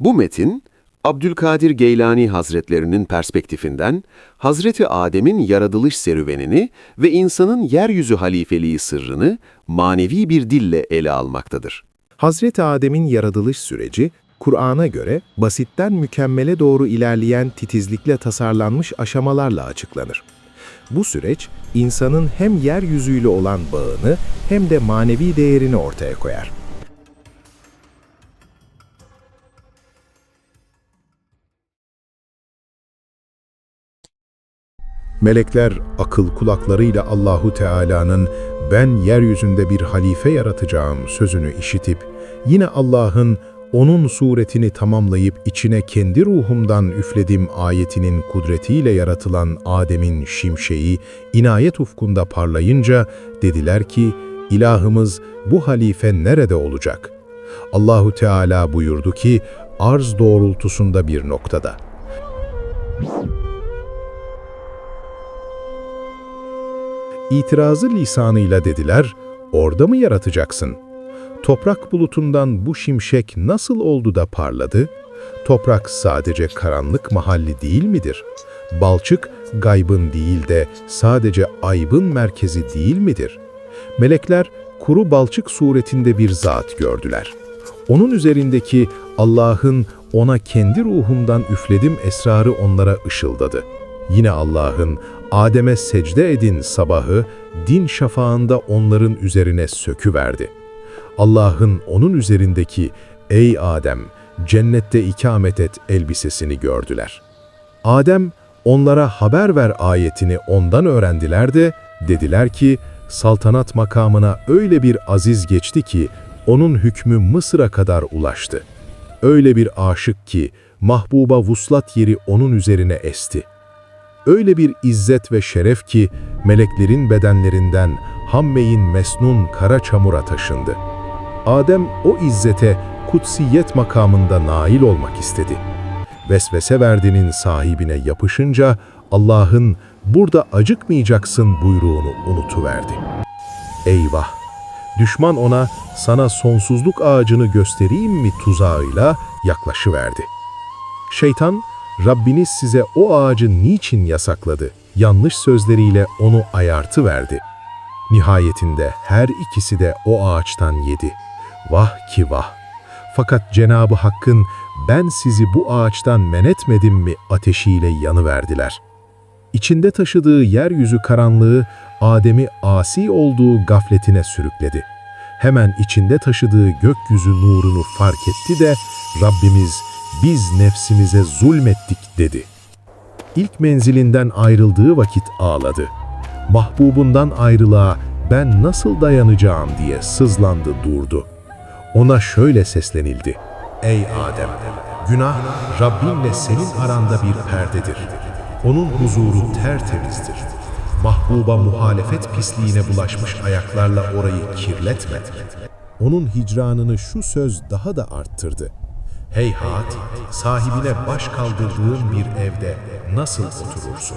Bu metin, Abdülkadir Geylani Hazretlerinin perspektifinden Hazreti Adem'in yaratılış serüvenini ve insanın yeryüzü halifeliği sırrını manevi bir dille ele almaktadır. Hazreti Adem'in yaratılış süreci, Kur'an'a göre basitten mükemmele doğru ilerleyen titizlikle tasarlanmış aşamalarla açıklanır. Bu süreç, insanın hem yeryüzüyle olan bağını hem de manevi değerini ortaya koyar. Melekler akıl kulaklarıyla Allahu Teala'nın ben yeryüzünde bir halife yaratacağım sözünü işitip yine Allah'ın onun suretini tamamlayıp içine kendi ruhumdan üfledim ayetinin kudretiyle yaratılan Adem'in şimşeği inayet ufkunda parlayınca dediler ki ilahımız bu halife nerede olacak? Allahu Teala buyurdu ki arz doğrultusunda bir noktada. İtirazı lisanıyla dediler, orada mı yaratacaksın? Toprak bulutundan bu şimşek nasıl oldu da parladı? Toprak sadece karanlık mahalli değil midir? Balçık gaybın değil de sadece aybın merkezi değil midir? Melekler kuru balçık suretinde bir zat gördüler. Onun üzerindeki Allah'ın ona kendi ruhumdan üfledim esrarı onlara ışıldadı. Yine Allah'ın Adem'e secde edin sabahı din şafağında onların üzerine söküverdi. Allah'ın onun üzerindeki ey Adem cennette ikamet et elbisesini gördüler. Adem onlara haber ver ayetini ondan öğrendiler de dediler ki saltanat makamına öyle bir aziz geçti ki onun hükmü Mısır'a kadar ulaştı. Öyle bir aşık ki mahbuba vuslat yeri onun üzerine esti.'' Öyle bir izzet ve şeref ki meleklerin bedenlerinden hammeyin mesnun kara çamura taşındı. Adem o izzete kutsiyet makamında nail olmak istedi. Vesvese verdinin sahibine yapışınca Allah'ın burada acıkmayacaksın buyruğunu unutuverdi. Eyvah! Düşman ona sana sonsuzluk ağacını göstereyim mi tuzağıyla yaklaşıverdi. Şeytan, Rabbiniz size o ağacı niçin yasakladı? Yanlış sözleriyle onu ayartı verdi. Nihayetinde her ikisi de o ağaçtan yedi. Vah ki vah! Fakat Cenabı Hakk'ın ben sizi bu ağaçtan men etmedim mi ateşiyle yanıverdiler. İçinde taşıdığı yeryüzü karanlığı Adem'i asi olduğu gafletine sürükledi. Hemen içinde taşıdığı gökyüzü nurunu fark etti de Rabbimiz biz nefsimize zulmettik dedi. İlk menzilinden ayrıldığı vakit ağladı. Mahbubundan ayrılığa ben nasıl dayanacağım diye sızlandı durdu. Ona şöyle seslenildi. Ey Adem! Günah Rabbinle senin aranda bir perdedir. Onun huzuru tertemizdir. Mahbuba muhalefet pisliğine bulaşmış ayaklarla orayı kirletme. Onun hicranını şu söz daha da arttırdı. Heyhat, sahibine baş kaldırdığın bir evde nasıl oturursun?